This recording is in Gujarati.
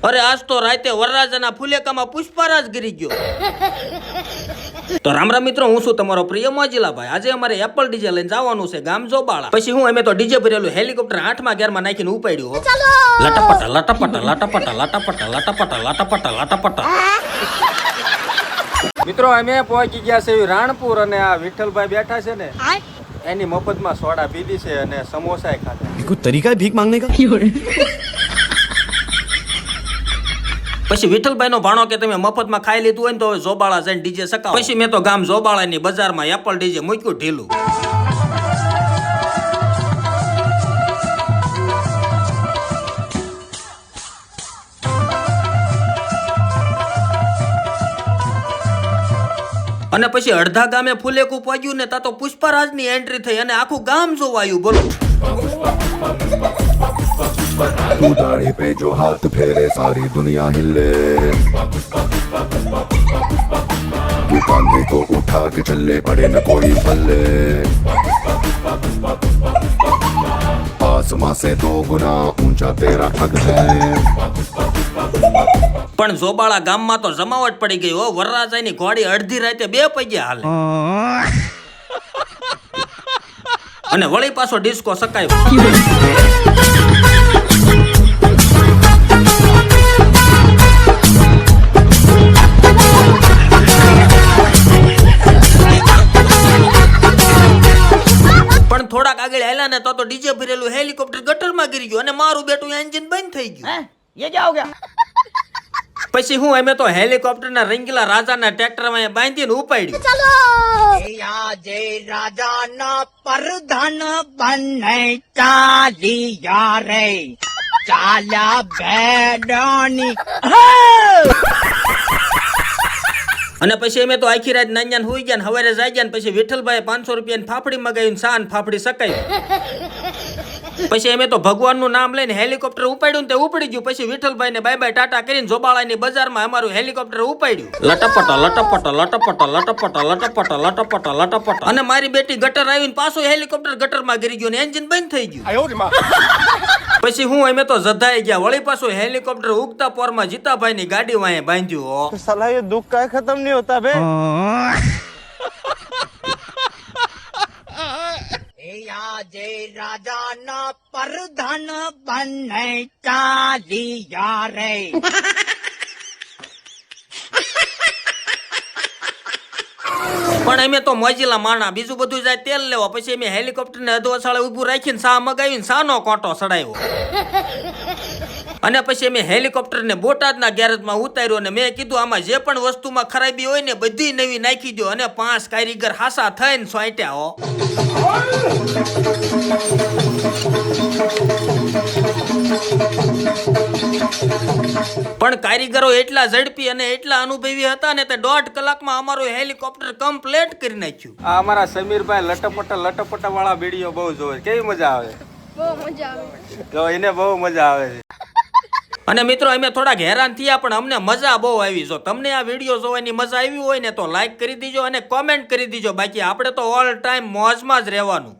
અરે આજ તો રાતે વરરાજાના ફુલેકામાં પુષ્પરાજ ગીરી ગયો. તો રામ રામ મિત્રો હું છું તમારો પ્રિય મોજીલા ભાઈ આજે અમારે એપલ ડીજે લઈને જવાનું છે ગામ જોબાળા. પછી હું અમે તો ડીજે ભરેલું હેલિકોપ્ટર આઠમાં ગેરમાં નાખીને ઉપાડ્યું લટપટા લટપટા લટપટા લટપટા લટપટા લટપટા લટપટા. મિત્રો અમે પહોંચી ગયા છે રાણપુર અને આ વિઠ્ઠલભાઈ બેઠા છે ને એની મફતમાં સોડા પીધી છે અને સમોસા ખાધા. તરીકા ભીખ માંગને કા પછી વિઠ્ઠલભાઈનો ભાણો કે તમે મફતમાં ખાઈ લીધું હોય ને તો જોબાળા જઈને ડીજે સકાવ. પછી મેં તો ગામ જોબાળાની બજારમાં એપલ ડીજે મૂક્યું ઢીલું. અને પછી અડધા ગામે ફૂલેકું પહોંચ્યું ને તા તો પુષ્પરાજની એન્ટ્રી થઈ અને આખું ગામ જોવાયું બોલો. तू दाढ़ी पे जो हाथ फेरे सारी दुनिया हिले तू कांधे को उठा के चले पड़े न कोई पल्ले आसमां से दो गुना ऊंचा तेरा हक है પણ જોબાળા ગામમાં તો જમાવટ પડી ગઈ હો વરરાજાની ઘોડી અડધી રાતે બે પૈયા હાલે અને વળી પાછો ડિસ્કો સકાયો આગળ હેલા ને તો તો ડીજે ભરેલું હેલિકોપ્ટર ગટરમાં ગીરી ગયું અને મારું બેટું એન્જિન બંધ થઈ ગયું. હે? એ જાઓ ગયા પછી હું અમે તો હેલિકોપ્ટર ના રંગીલા રાજા ના ટ્રેક્ટરમાં બાંધી ને ઉપાડ્યું. ચલો! જે રાજા ના પરધન બને ચાલી યારે ચાલ્યા બેડોની. અને પછી અમે તો આખી રાત નાન્યાન હોઈ ગયા ને હવારે જાય ગયા પછી વિઠ્ઠલભાઈ પાંચસો રૂપિયાની ફાફડી મગાવી સાન ફાફડી સકાઈ. પછી અમે તો ભગવાનનું નામ લઈને હેલિકોપ્ટર ઉપાડ્યું ને તે ઉપડી ગયું. પછી વિઠ્ઠલભાઈ ને બાય બાય ટાટા કરીને જોબાળાની બજારમાં અમારું હેલિકોપ્ટર ઉપાડ્યું. લટપટ લટપટ લટપટ લટપટ લટપટ લટપટ લટપટ. અને મારી બેટી ગટર આવીને પાછું હેલિકોપ્ટર ગટરમાં ગીરી ગયું ને એન્જિન બંધ થઈ ગયું. પછી હું અમે તો જધાઈ ગયા. વળી પાછું હેલિકોપ્ટર ઉગતા પોરમાં જીતાભાઈ ની ગાડી વાંહે બાંધ્યું હો. સલાહ એ દુઃખ કાંઈ ખતમ નહીં હોતા બે આજે રાજાના પરધન બને ચાલી રે. પણ અમે તો મોજીલા માણા. બીજું બધું જાય તેલ લેવા, પછી અમે હેલિકોપ્ટર ને અધવસાળે ઊભું રાખીને સા મગાવીને સાનો કોટો સડાયો. અને પછી અમે હેલિકોપ્ટર ને બોટાદના ગેરેજમાં ઉતાર્યો અને મેં કીધું, આમાં જે પણ વસ્તુમાં ખરાબી હોય ને, બધી નવી નાખી દો અને પાંચ કારીગર હાસા થઈને સોંટ્યા હો. પણ કારીગરો એટલા ઝડપી અને એટલા અનુભવી હતા ને તે દોઢ કલાકમાં અમારું હેલિકોપ્ટર કમ્પ્લીટ કરી નાખ્યું. આ અમારા સમીરભાઈ લટપટા લટપટા વાળા વીડિયો બહુ જોવે કેવી મજા આવે? બહુ મજા આવે. તો એને બહુ મજા આવે છે. અને મિત્રો અમે થોડાક હેરાન થયા પણ અમને મજા બહુ આવી. જો તમને આ વીડિયો જોવાની મજા આવી હોય ને તો લાઈક કરી દીજો અને કોમેન્ટ કરી દીજો. બાકી આપણે તો ઓલ ટાઈમ મોજમાં જ રહેવાનું.